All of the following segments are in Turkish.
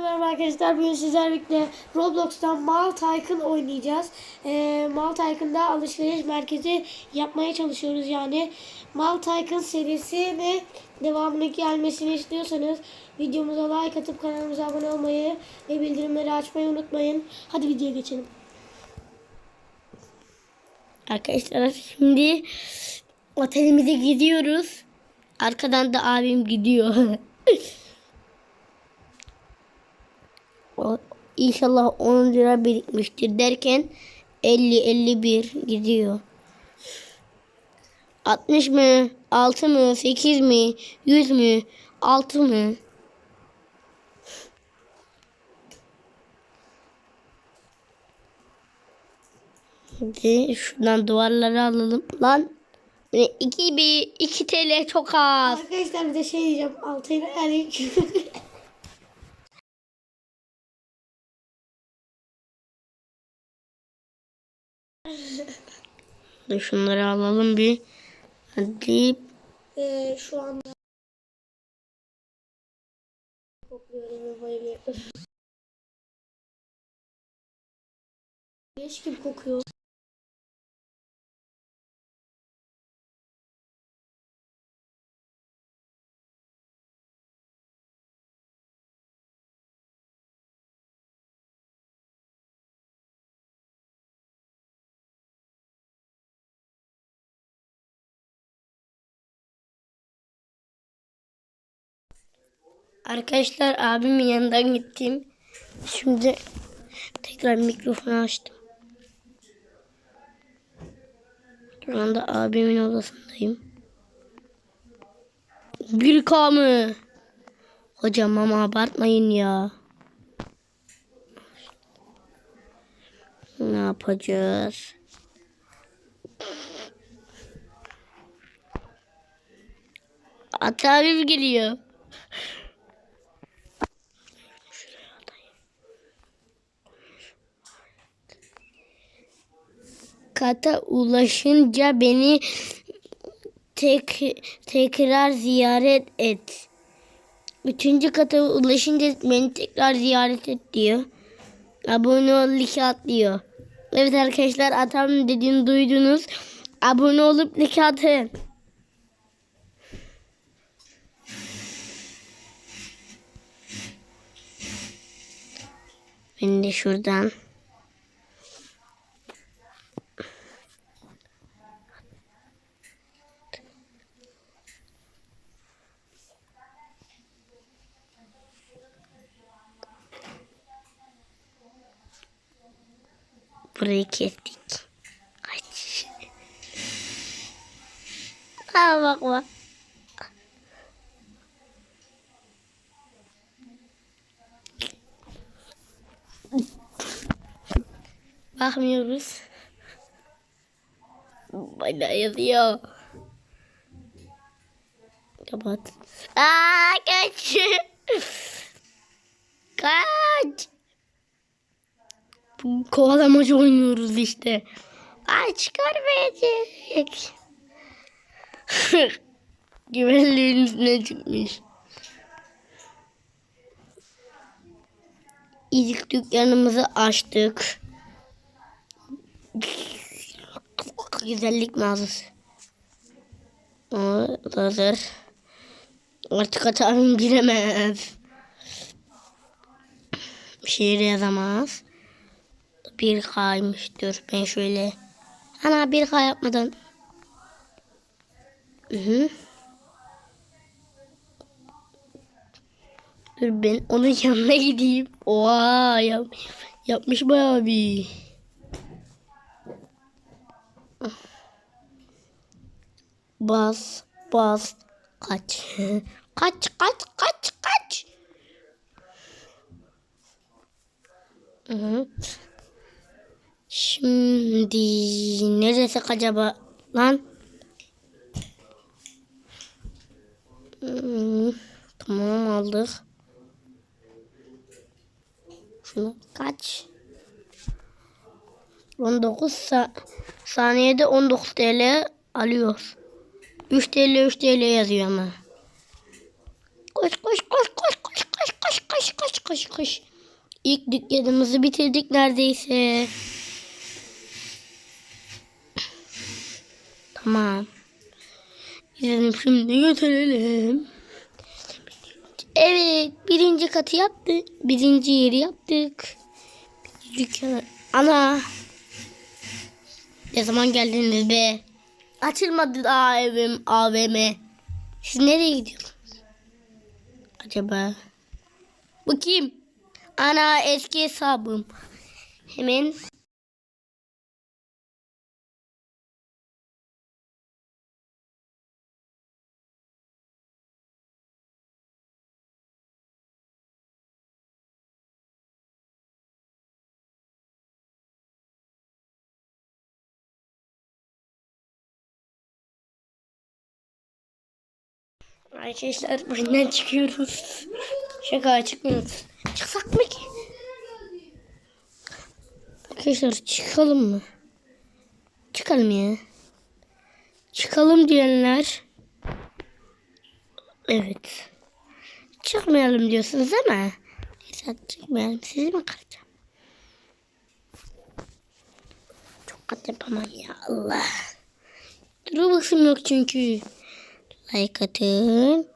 merhaba arkadaşlar. Bugün sizlerle Roblox'tan Mal Tycoon oynayacağız. Ee, Mal Tycoon'da alışveriş merkezi yapmaya çalışıyoruz yani. Mal Tycoon serisine devamının gelmesini istiyorsanız videomuza like atıp kanalımıza abone olmayı ve bildirimleri açmayı unutmayın. Hadi videoya geçelim. Arkadaşlar şimdi otelimize gidiyoruz. Arkadan da abim gidiyor. inşallah 10 lira birikmiştir derken 50-51 gidiyor. 60 mı? 6 mı? 8 mi? 100 mü? 6 mı? Hadi şuradan duvarları alalım. Lan 2 bir 2 TL çok az. Arkadaşlar bir de şey diyeceğim. Altayla yani Dur şunları alalım bir. Hadi. Ee, şu anda kokluyorum bayılıyorum. Leş gibi kokuyor. Arkadaşlar abimin yanından gittim. Şimdi tekrar mikrofonu açtım. Şu anda abimin odasındayım. Bir K? Hocam ama abartmayın ya. Ne yapacağız? At abim geliyor. Kata ulaşınca beni tek tekrar ziyaret et. Üçüncü kata ulaşınca beni tekrar ziyaret et diyor. Abone ol like at diyor. Evet arkadaşlar atam dediğini duydunuz. Abone olup like atın. Ben de şuradan Burayı kestik. Aç. Ha bak bak. Bakmıyoruz. Bana yazıyor. Kapat. Aa kaç. Kaç. Kovalamaca oynuyoruz işte. Ay çıkarmayacak. Güvenliğin üstüne çıkmış. İlk dükkanımızı açtık. Güzellik mağazası. O hazır. Artık hatam giremez. Şey yazamaz. Bir kaymıştır. Ben şöyle. Ana bir kay yapmadan. Hı -hı. Dur ben onun yanına gideyim. Oha yap, yapmış bayağı bir. Bas bas kaç. kaç kaç kaç kaç. Şimdi neresi acaba lan? Tamam aldık. Şunu kaç? 19 sa saniyede 19 TL alıyoruz. 3 TL 3 TL yazıyor ama. Koş koş koş koş koş koş koş koş koş koş koş. İlk dükkanımızı bitirdik neredeyse. Tamam. Gidelim şimdi götürelim. Evet birinci katı yaptık. Birinci yeri yaptık. Dükkanı. Ana. Ne zaman geldiniz be? Açılmadı daha evim AVM. Siz nereye gidiyorsunuz? Acaba? Bu kim? Ana eski hesabım. Hemen Arkadaşlar birinden çıkıyoruz. Şaka çıkmıyoruz. Çıksak mı ki? Arkadaşlar çıkalım mı? Çıkalım ya. Çıkalım diyenler. Evet. Çıkmayalım diyorsunuz ama. Neyse çıkmayalım. Sizi mi kıracağım? Çok kat yapamam ya Allah. Robux'um yok çünkü. Like atın.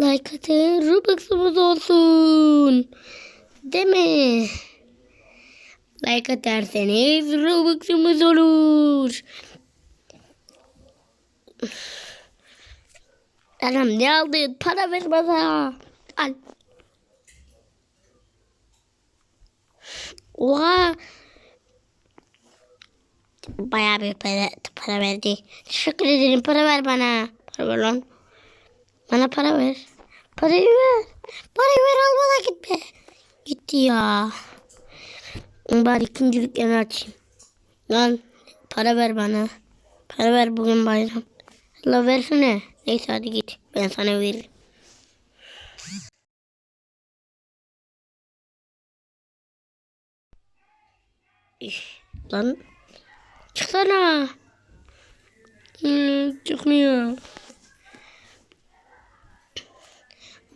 Like atın. Robux'umuz olsun. Değil mi? Like atarsanız Robux'umuz olur. Anam ne aldın? Para ver bana. Al. Oha. Bayağı bir para, para verdi. Teşekkür ederim. Para ver bana. Para ver lan. Bana para ver. Parayı ver. Parayı ver almadan gitme. Gitti ya. Bari ikinci dükkanı açayım. Lan para ver bana. Para ver bugün bayram. La versene. Neyse hadi git. Ben sana veririm. Lan çıksana. Hmm, çıkmıyor.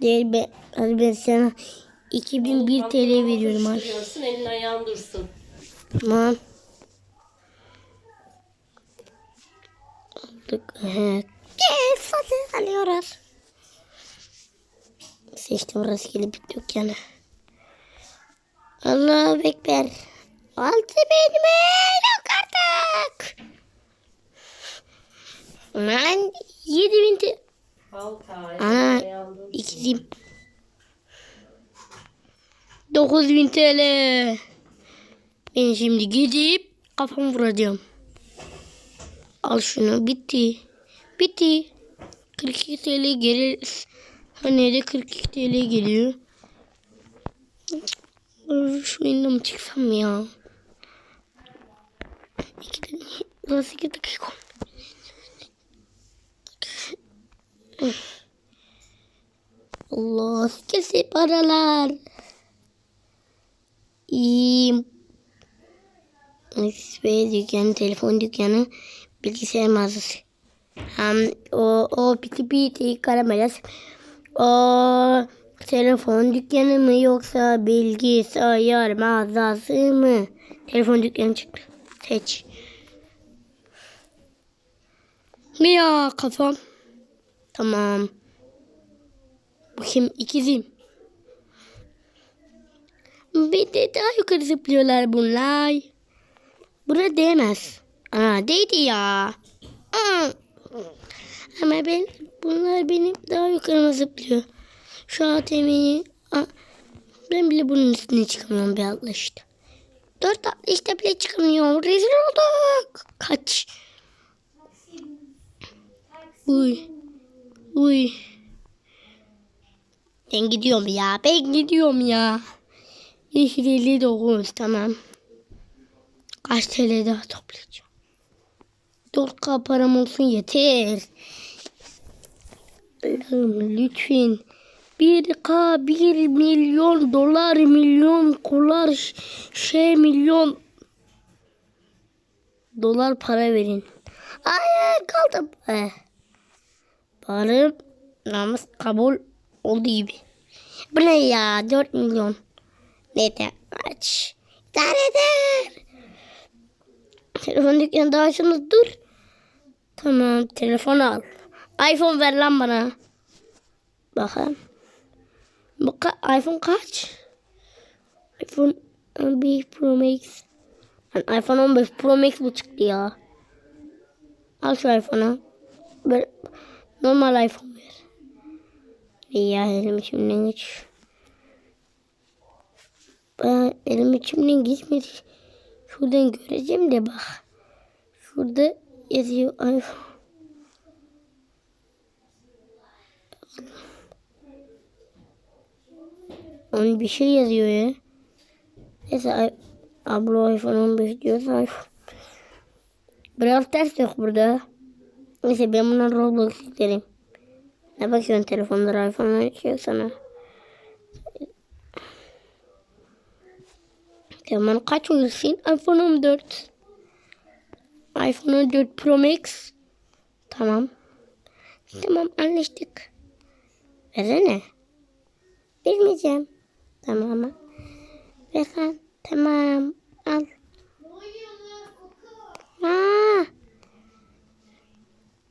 Değil be. Hadi ben sana 2001 TL veriyorum. Koşturuyorsun elin ayağın dursun. Tamam. Aldık. Evet. Yes, hadi alıyoruz. Seçtim rastgele bir dükkanı. Allahu Ekber. Altı benim yok artık. Yedi bin TL. Dursun. ikizim. 9000 TL. Ben şimdi gidip kafamı vuracağım. Al şunu bitti. Bitti. 42 TL gelir. Hani de 42 TL geliyor. Şu oyundan mı çıksam ya? İki dakika. Nasıl iki dakika? Allah sikesi paralar. İyiyim. Ve dükkanı, telefon dükkanı, bilgisayar mağazası. Hem o, o piti piti karamelas. O telefon dükkanı mı yoksa bilgisayar mağazası mı? Telefon dükkanı çıktı. Seç. Ne ya kafam? Tamam. Kim? İkizim. Bir de daha yukarı zıplıyorlar bunlar. Buna değmez. Aa değdi ya. Aa. Ama ben bunlar benim daha yukarıma zıplıyor. Şu ATM'yi Aa, ben bile bunun üstüne çıkamıyorum bir Allah işte. Dört atlı işte bile çıkamıyorum. Rezil olduk. Kaç. Uy. Uy. Ben gidiyorum ya. Ben gidiyorum ya. Yeşil 59 tamam. Kaç TL daha toplayacağım? 4K param olsun yeter. Allah'ım lütfen. 1K 1 milyon dolar milyon kolar ş- şey milyon dolar para verin. Hayır kaldım. Eh. Barım namus kabul oldu gibi. Bu ne ya? 4 milyon. Neyse aç. İdare eder. Telefon dükkanında açınız dur. Tamam telefon al. iPhone ver lan bana. Bakalım. Bu ka- iPhone kaç? iPhone 15 Pro Max. Lan iPhone 15 Pro Max bu çıktı ya. Al şu iPhone'u. Böyle normal iPhone ver. İyi ya elim içimden geç. Ben elim içimden geçmedi. Şuradan göreceğim de bak. Şurada yazıyor iPhone. Onun bir şey yazıyor ya. Neyse abla iPhone 15 diyorsa iPhone. Biraz ters yok burada. Neyse ben buna Roblox yüklerim. Ne bakıyorsun telefonlara iPhone'lar açıyor sana. Tamam kaç olursun? iPhone 14. iPhone 14 Pro Max. Tamam. Tamam anlaştık. Versene. Vermeyeceğim. Tamam ama. Ver. Tamam. Al. Aa.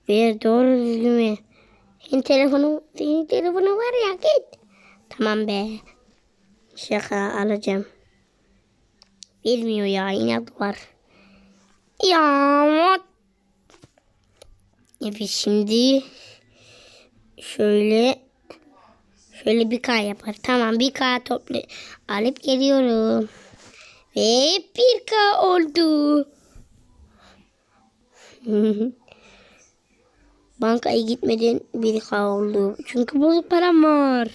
Ver doğru düzgün ver. Senin telefonu, senin telefonu var ya git. Tamam be. Şaka alacağım. Bilmiyor ya inat var. Ya what? Evet şimdi şöyle şöyle bir K yapar. Tamam bir K toplu alıp geliyorum. Ve bir K oldu. Bankaya gitmeden bir K oldu. Çünkü bozuk param var.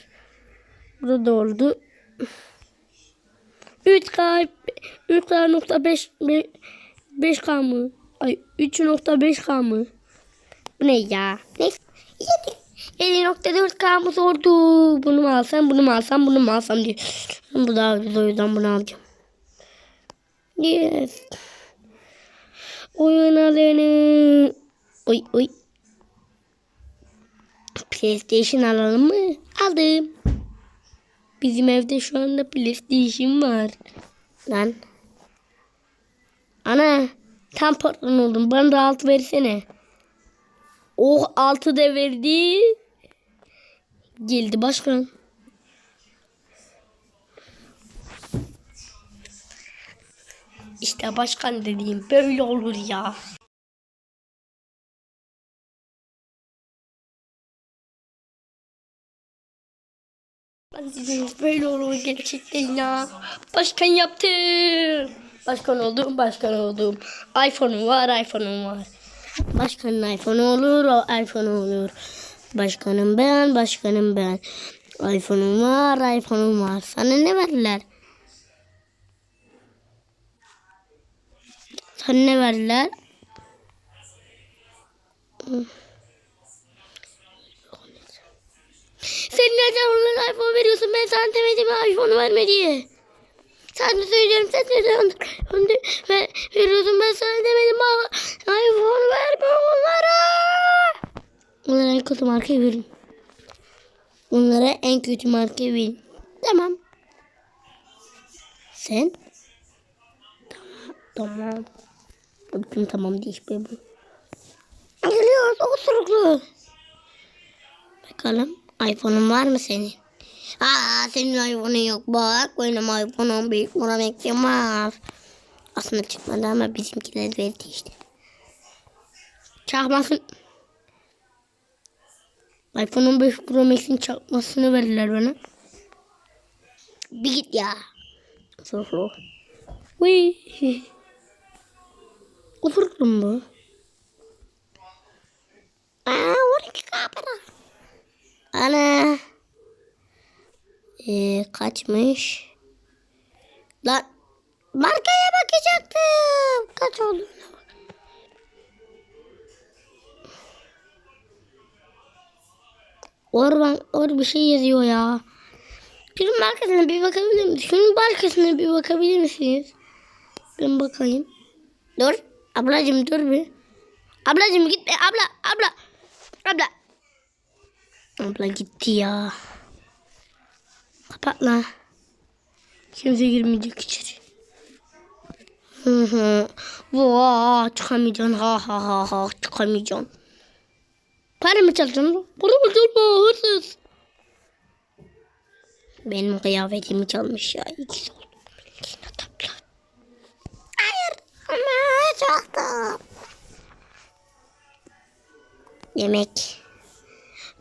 Burada da oldu. 3K 3K nokta 5 5K mı? Ay 3.5K mı? Bu ne ya? Ne? 7.4K'mız oldu. Bunu mu alsam, bunu mu alsam, bunu mu alsam diye. Bu daha ucuz o yüzden bunu alacağım. Yes. Oyun alanı. Oy oy. PlayStation alalım mı? Aldım. Bizim evde şu anda PlayStation var. Lan. Ana. Tam patron oldum. Bana da altı versene. Oh altı da verdi. Geldi başkan. İşte başkan dediğim böyle olur ya. Böyle olur gerçekten ya. Başkan yaptım. Başkan oldum, başkan oldum. iPhone'um var, iPhone'um var. Başkanın iPhone olur, o iPhone olur. Başkanım ben, başkanım ben. iPhone'um var, iPhone'um var. Sana ne verdiler? Sana ne verdiler? Sen neden onlara iPhone veriyorsun? Ben sana demedim iPhone verme diye. Sen de söylüyorum sen neden onu ve veriyorsun ben sana demedim iPhone verme onlara. Onlara en kötü markayı verin. Onlara en kötü markayı verin. Tamam. Sen? Tamam. Tamam. Bütün tamam değil be bu. Geliyoruz osuruklu. Bakalım iPhone'un var mı senin? Aa senin iPhone'un yok bak benim iPhone'um büyük Max'im var. Aslında çıkmadı ama bizimkiler verdi işte. Çakmasın. iPhone 15 Pro Max'in çakmasını verdiler bana. Bir git ya. Sorflu. Uy. Osuruklu mu bu? Aa 12 kamera. Ana. Ee, kaçmış? Lan markaya bakacaktım. Kaç oldu? Orban, or bir şey yazıyor ya. Şunun markasına bir bakabilir misiniz? Şunun markasına bir bakabilir misiniz? Ben bakayım. Dur. Ablacım dur bir. Ablacım gitme. Abla. Abla. Abla. Abla gitti ya. Kapatla. Kimse girmeyecek içeri. Hı hı. Vaa çıkamayacaksın. Ha ha ha ha çıkamayacaksın. Para mı çaldın? Para mı çalma hırsız. Benim kıyafetimi çalmış ya. İkisi oldu. Hayır. Ama çaldım. Yemek.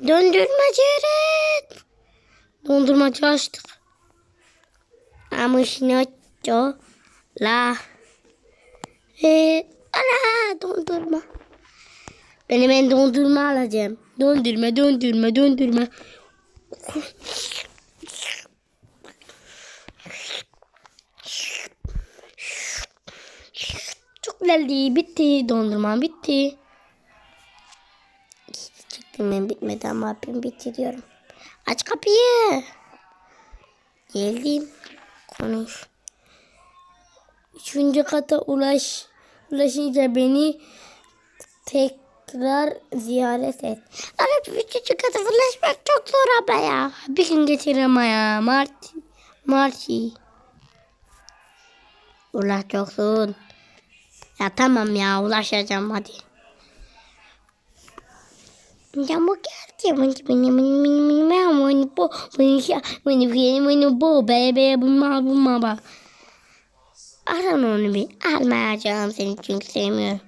Döndürmeci öğret. Dondurmacı açtık. Amışnoço. La. Ee, ana dondurma. Ben hemen dondurma alacağım. Döndürme, döndürme, döndürme. Çok güzeldi. Bitti. Dondurma bitti. Çıktım ben bitmedi ama ben bitiriyorum. Aç kapıyı. Geldim. Konuş. Üçüncü kata ulaş. Ulaşınca beni tekrar ziyaret et. Ama üçüncü kata ulaşmak çok zor ama ya. Bir gün geçirem ya. Marti. Marti. Ulaşacaksın. Ya tamam ya ulaşacağım hadi. Ya bu geldi. Beni beni beni beni beni beni beni bu beni ya beni beni beni bu bebe bulma bulma bak. Aran onu bir almayacağım seni çünkü sevmiyorum.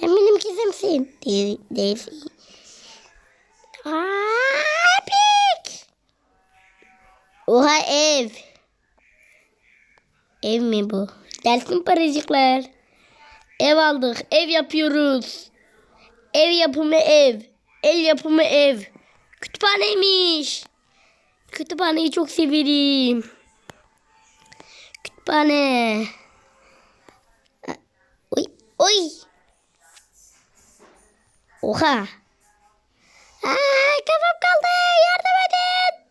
Sen benim kızımsın. Değil, değilsin. Aa, pik. Oha ev. Ev mi bu? Gelsin paracıklar. Ev aldık. Ev yapıyoruz. Ev yapımı ev. El yapımı ev. Kütüphaneymiş. Kütüphaneyi çok severim. Kütüphane. Oy, oy. Oha. Aa, kafam kaldı. Yardım edin.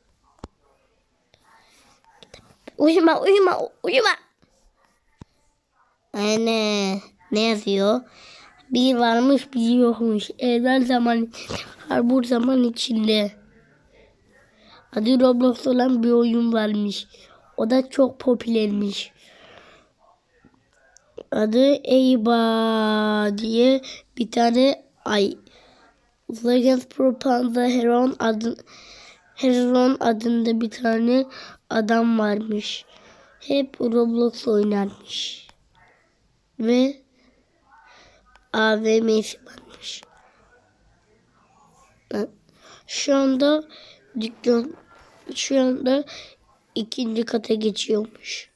Uyuma, uyuma, uyuma. Anne, ne yazıyor? Bir varmış, bir yokmuş. Evvel zaman, harbur zaman içinde. Adı Roblox olan bir oyun varmış. O da çok popülermiş. Adı Eyba diye bir tane ay Legends Propaganda Heron adı Heron adında bir tane adam varmış. Hep Roblox oynarmış. Ve AVM'si varmış. Şu anda dükkan şu anda ikinci kata geçiyormuş.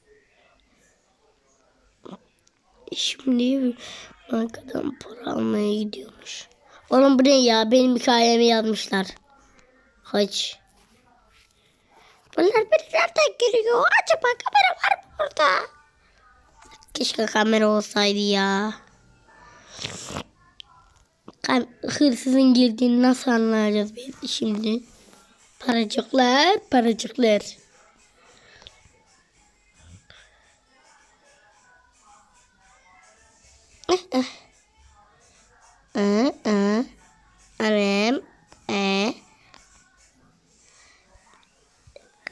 Şimdi bankadan para almaya gidiyormuş. Oğlum bu ne ya? Benim hikayemi yazmışlar. Kaç. Bunlar beni nereden geliyor? Acaba kamera var mı burada? Keşke kamera olsaydı ya. Kam hırsızın girdiğini nasıl anlayacağız biz şimdi? Paracıklar, paracıklar. Aa, aa. Arem. E.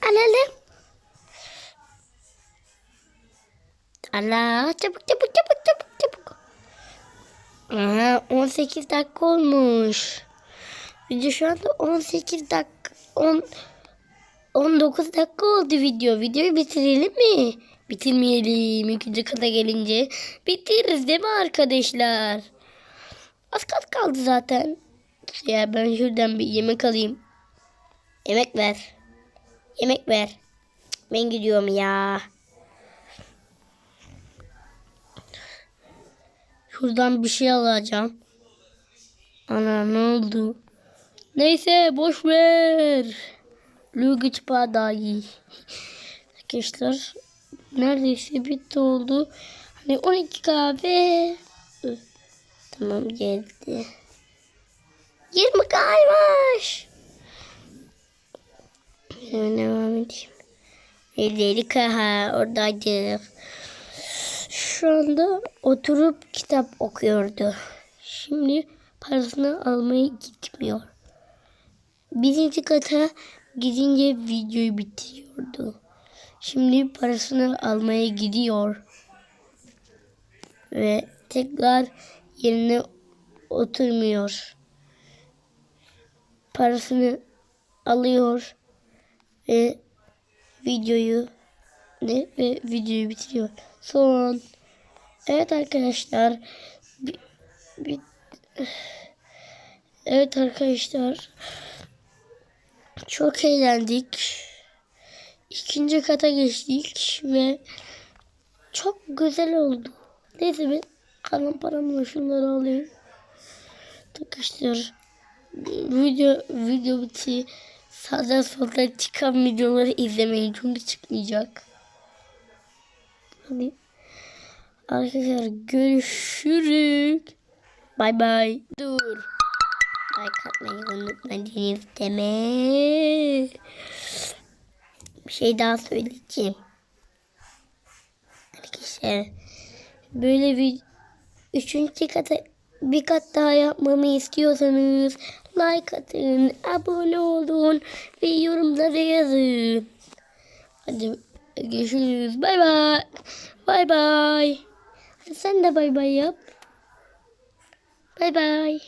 Alalım. Allah çabuk çabuk çabuk çabuk Aha 18 dakika olmuş. Video şu anda 18 dakika 10 19 dakika oldu video. Videoyu bitirelim mi? Bitirmeyelim. İkinci kata gelince bitiririz değil mi arkadaşlar? Az kat kaldı zaten. Ya ben şuradan bir yemek alayım. Yemek ver. Yemek ver. Ben gidiyorum ya. Şuradan bir şey alacağım. Ana ne oldu? Neyse boş ver. Lugic iyi. Arkadaşlar neredeyse bitti oldu. Hani 12 kahve. Tamam geldi. 20 kalmış. Hemen devam edeyim. 50 kaha oradaydık. Şu anda oturup kitap okuyordu. Şimdi parasını almaya gitmiyor. Birinci kata gidince videoyu bitiriyordu. Şimdi parasını almaya gidiyor. Ve tekrar yerine oturmuyor. Parasını alıyor ve videoyu ne ve videoyu bitiriyor. Son. Evet arkadaşlar. Evet arkadaşlar. Çok eğlendik. İkinci kata geçtik ve çok güzel oldu. Neyse ben kalan paramla şunları alayım. Arkadaşlar video video bitti. Sağdan soldan çıkan videoları izlemeyin çünkü çıkmayacak. Hadi. Arkadaşlar görüşürüz. Bay bay. Dur. Like atmayı unutmadınız deme. Bir şey daha söyleyeceğim. Arkadaşlar böyle bir üçüncü kata bir kat daha yapmamı istiyorsanız like atın, abone olun ve yorumlara yazın. Hadi görüşürüz. Bay bay. Bay bay. Sen de bay bay yap. Bay bay.